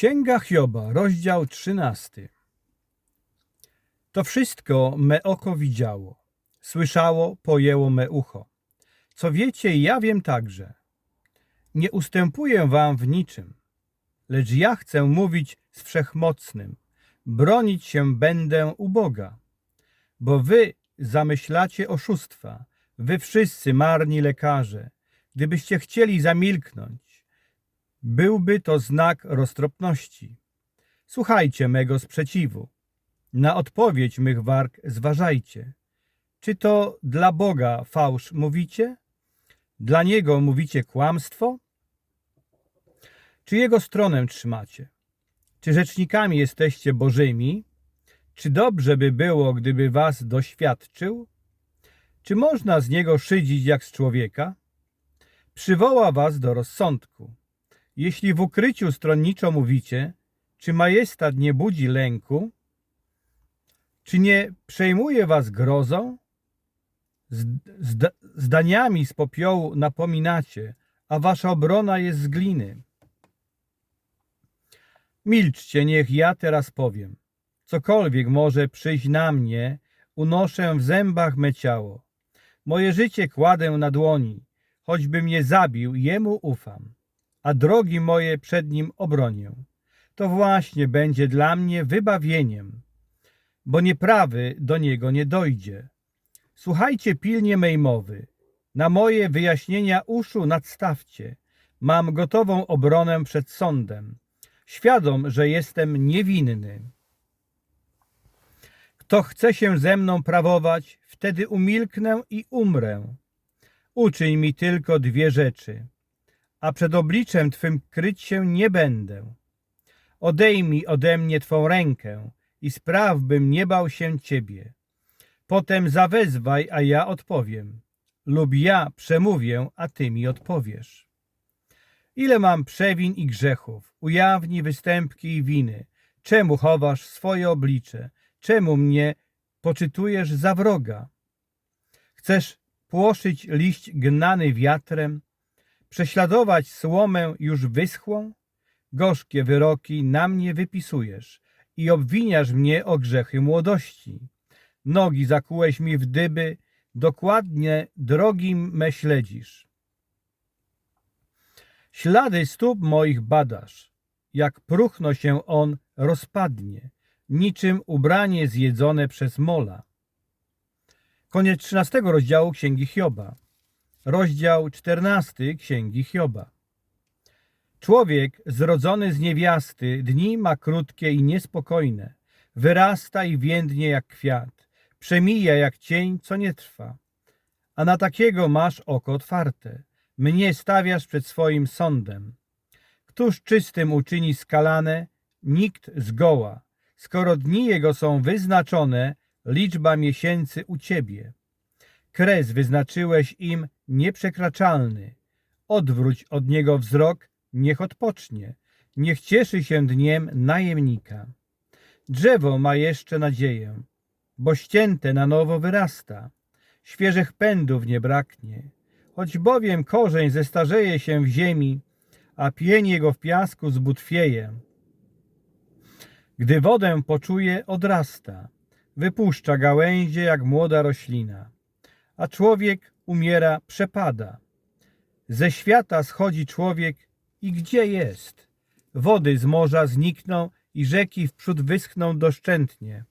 Księga Hioba, rozdział 13. To wszystko me oko widziało, słyszało, pojęło me ucho. Co wiecie, ja wiem także. Nie ustępuję wam w niczym, lecz ja chcę mówić z Wszechmocnym, bronić się będę u Boga. Bo wy zamyślacie oszustwa, wy wszyscy marni lekarze, gdybyście chcieli zamilknąć, byłby to znak roztropności. Słuchajcie mego sprzeciwu. Na odpowiedź mych warg zważajcie. Czy to dla Boga fałsz mówicie? Dla Niego mówicie kłamstwo? Czy Jego stronę trzymacie? Czy rzecznikami jesteście Bożymi? Czy dobrze by było, gdyby was doświadczył? Czy można z Niego szydzić jak z człowieka? Przywoła was do rozsądku. Jeśli w ukryciu stronniczo mówicie, czy majestat nie budzi lęku? Czy nie przejmuje was grozą? Zdaniami z popiołu napominacie, a wasza obrona jest z gliny. Milczcie, niech ja teraz powiem. Cokolwiek może przyjść na mnie, unoszę w zębach me ciało. Moje życie kładę na dłoni, choćby mnie zabił, jemu ufam a drogi moje przed nim obronię. To właśnie będzie dla mnie wybawieniem, bo nieprawy do niego nie dojdzie. Słuchajcie pilnie mej mowy, na moje wyjaśnienia uszu nadstawcie. Mam gotową obronę przed sądem, świadom, że jestem niewinny. Kto chce się ze mną prawować, wtedy umilknę i umrę. Uczyń mi tylko dwie rzeczy – a przed obliczem Twym kryć się nie będę. Odejmij ode mnie Twą rękę i spraw, bym nie bał się Ciebie. Potem zawezwaj, a ja odpowiem, lub ja przemówię, a Ty mi odpowiesz. Ile mam przewin i grzechów, ujawnij występki i winy. Czemu chowasz swoje oblicze? Czemu mnie poczytujesz za wroga? Chcesz płoszyć liść gnany wiatrem, prześladować słomę już wyschłą? Gorzkie wyroki na mnie wypisujesz i obwiniasz mnie o grzechy młodości. Nogi zakułeś mi w dyby, dokładnie drogim me śledzisz. Ślady stóp moich badasz, jak próchno się on rozpadnie, niczym ubranie zjedzone przez mola. Koniec 13 rozdziału Księgi Hioba rozdział 14 Księgi Hioba. Człowiek zrodzony z niewiasty dni ma krótkie i niespokojne, wyrasta i więdnie jak kwiat, przemija jak cień, co nie trwa. A na takiego masz oko otwarte, mnie stawiasz przed swoim sądem. Któż czystym uczyni skalane? Nikt zgoła. Skoro dni jego są wyznaczone, liczba miesięcy u ciebie. Kres wyznaczyłeś im nieprzekraczalny. Odwróć od niego wzrok, niech odpocznie. Niech cieszy się dniem najemnika. Drzewo ma jeszcze nadzieję, bo ścięte na nowo wyrasta. Świeżych pędów nie braknie. Choć bowiem korzeń zestarzeje się w ziemi, a pień jego w piasku zbutwieje. Gdy wodę poczuje, odrasta. Wypuszcza gałęzie jak młoda roślina a człowiek umiera, przepada. Ze świata schodzi człowiek i gdzie jest? Wody z morza znikną i rzeki wprzód wyschną doszczętnie.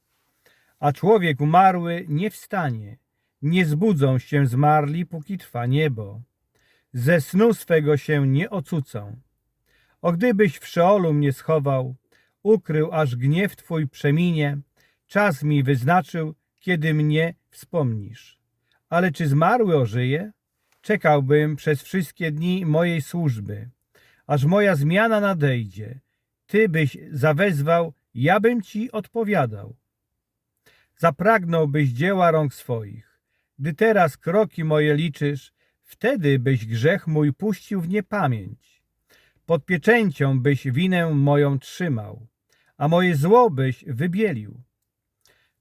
A człowiek umarły nie wstanie, nie zbudzą się zmarli, póki trwa niebo. Ze snu swego się nie ocucą. O gdybyś w Szeolu mnie schował, ukrył aż gniew Twój przeminie, czas mi wyznaczył, kiedy mnie wspomnisz. Ale czy zmarły ożyje? Czekałbym przez wszystkie dni mojej służby, aż moja zmiana nadejdzie. Ty byś zawezwał, ja bym ci odpowiadał. Zapragnąłbyś dzieła rąk swoich. Gdy teraz kroki moje liczysz, wtedy byś grzech mój puścił w niepamięć. Pod pieczęcią byś winę moją trzymał, a moje zło byś wybielił.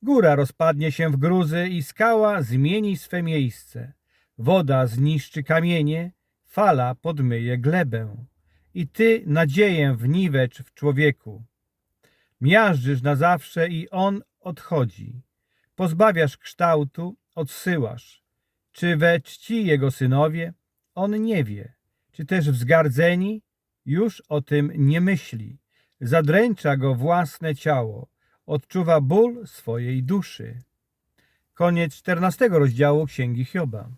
Góra rozpadnie się w gruzy i skała zmieni swe miejsce. Woda zniszczy kamienie, fala podmyje glebę. i ty nadzieję wniwecz w człowieku. Miażdżysz na zawsze i on odchodzi. Pozbawiasz kształtu, odsyłasz. Czy we czci jego synowie? On nie wie. Czy też wzgardzeni? Już o tym nie myśli. Zadręcza go własne ciało. Odczuwa ból swojej duszy. Koniec 14 rozdziału Księgi Hioba.